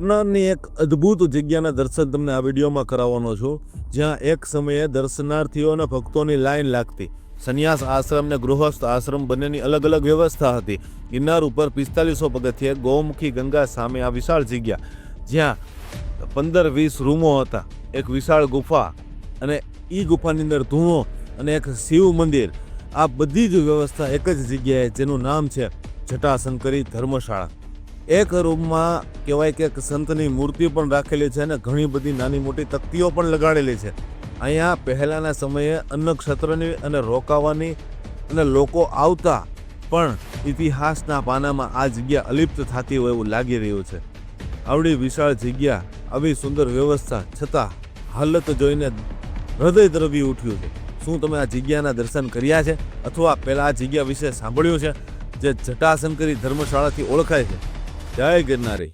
ની એક અદ્ભુત જગ્યાના દર્શન તમને આ વિડીયોમાં કરાવવાનો છું, જ્યાં એક સમયે દર્શનાર્થીઓ અને ભક્તોની લાઈન લાગતી. સંન્યાસ આશ્રમ ને ગૃહસ્થ આશ્રમ બંનેની અલગ અલગ વ્યવસ્થા હતી. ગિરનાર ઉપર પિસ્તાલીસો પગથિયે ગૌમુખી ગંગા સામે આ વિશાળ જગ્યા, જ્યાં પંદર વીસ રૂમો હતા. એક વિશાળ ગુફા અને એ ગુફાની અંદર ધૂણો અને એક શિવ મંદિર. આ બધી જ વ્યવસ્થા એક જ જગ્યાએ, જેનું નામ છે જટાશંકરી ધર્મશાળા. એક રૂમમાં કહેવાય કે સંતની મૂર્તિ પણ રાખેલી છે અને ઘણી બધી નાની મોટી તકતીઓ પણ લગાડેલી છે. અહીંયા પહેલાંના સમયે અન્નક્ષેત્રની અને રોકાવાની અને લોકો આવતા પણ ઇતિહાસના પાનામાં આ જગ્યા અલિપ્ત થતી હોય એવું લાગી રહ્યું છે. આવડી વિશાળ જગ્યા, આવી સુંદર વ્યવસ્થા છતાં હાલત જોઈને હૃદય દ્રવી ઉઠ્યું છે. શું તમે આ જગ્યાના દર્શન કર્યા છે? અથવા પહેલાં આ જગ્યા વિશે સાંભળ્યું છે, જે જટાશંકરી ધર્મશાળાથી ઓળખાય છે? જય ગિરનારી.